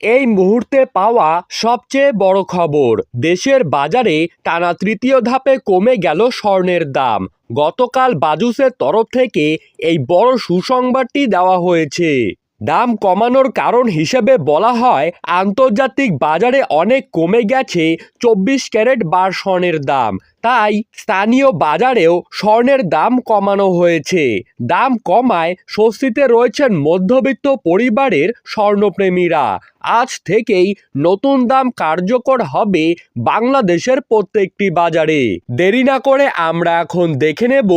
এই মুহূর্তে পাওয়া সবচেয়ে বড় খবর, দেশের বাজারে টানা তৃতীয় ধাপে কমে গেল স্বর্ণের দাম। গতকাল বাজুসের তরফ থেকে এই বড় সুসংবাদটি দেওয়া হয়েছে। দাম কমানোর কারণ হিসেবে বলা হয়, আন্তর্জাতিক বাজারে অনেক কমে গেছে চব্বিশ ক্যারেট বার স্বর্ণের দাম। তাই স্থানীয় বাজারেও স্বর্ণের দাম কমানো হয়েছে। দাম কমায় স্বস্তিতে রয়েছেন মধ্যবিত্ত পরিবারের স্বর্ণপ্রেমীরা। আজ থেকেই নতুন দাম কার্যকর হবে বাংলাদেশের প্রত্যেকটি বাজারে। দেরি না করে আমরা এখন দেখে নেব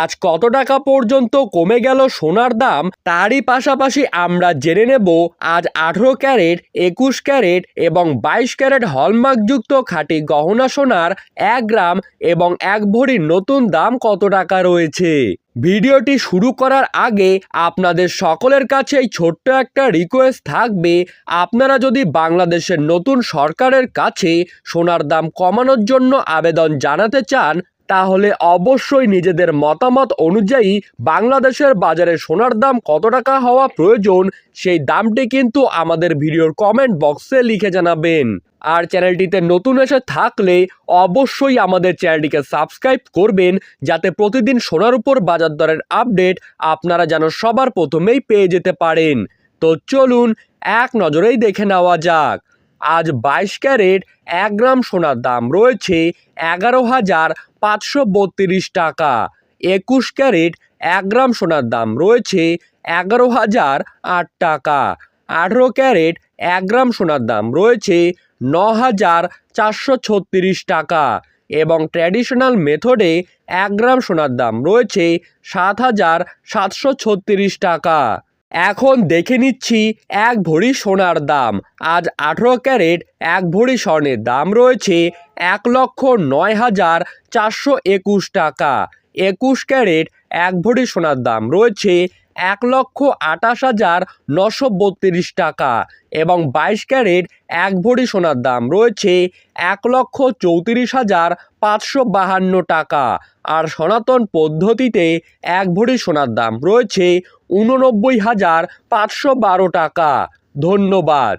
আজ কত টাকা পর্যন্ত কমে গেল সোনার দাম। তারই পাশাপাশি আমরা জেনে নেব আজ আঠেরো ক্যারেট, একুশ ক্যারেট এবং বাইশ ক্যারেট হলমার্কযুক্ত খাঁটি গহনা সোনার এক গ্রাম এবং এক ভরির নতুন দাম কত টাকা রয়েছে? ভিডিওটি শুরু করার আগে আপনাদের সকলের কাছে এই ছোট্ট একটা রিকোয়েস্ট থাকবে, আপনারা যদি বাংলাদেশের নতুন সরকারের কাছে সোনার দাম কমানোর জন্য আবেদন জানাতে চান তাহলে অবশ্যই নিজেদের মতামত অনুযায়ী বাংলাদেশের বাজারে সোনার দাম কত টাকা হওয়া প্রয়োজন, সেই দামটি কিন্তু আমাদের ভিডিওর কমেন্ট বক্সে লিখে জানাবেন। আর চ্যানেলটিতে নতুন এসে থাকলে অবশ্যই আমাদের চ্যানেলটিকে সাবস্ক্রাইব করবেন, যাতে প্রতিদিন সোনার উপর বাজার দরের আপডেট আপনারা যেন সবার প্রথমেই পেয়ে যেতে পারেন। তো চলুন, এক নজরেই দেখে নেওয়া যাক। আজ বাইশ ক্যারেট, এক গ্রাম সোনার দাম রয়েছে এগারো হাজার পাঁচশো বত্রিশ টাকা। একুশ ক্যারেট, এক গ্রাম সোনার দাম রয়েছে এগারো হাজার আট টাকা। আঠেরো ক্যারেট, এক গ্রাম সোনার দাম রয়েছে ন হাজার চারশো ছত্রিশ টাকা এবং ট্র্যাডিশনাল মেথডে এক গ্রাম সোনার দাম রয়েছে সাত হাজার সাতশো ছত্রিশ টাকা। এখন দেখে নিচ্ছি এক ভরি সোনার দাম। আজ আঠেরো ক্যারেট, এক ভরি স্বর্ণের দাম রয়েছে এক লক্ষ নয় হাজার চারশো একুশ টাকা। একুশ ক্যারেট, এক ভরি সোনার দাম রয়েছে এক লক্ষ আঠাশ হাজার নশো বত্রিশ টাকা এবং বাইশ ক্যারেট এক ভরি সোনার দাম রয়েছে এক লক্ষ চৌত্রিশ হাজার পাঁচশো বাহান্ন টাকা। আর সনাতন পদ্ধতিতে এক ভরি সোনার দাম রয়েছে উননব্বই হাজার পাঁচশো বারো টাকা। ধন্যবাদ।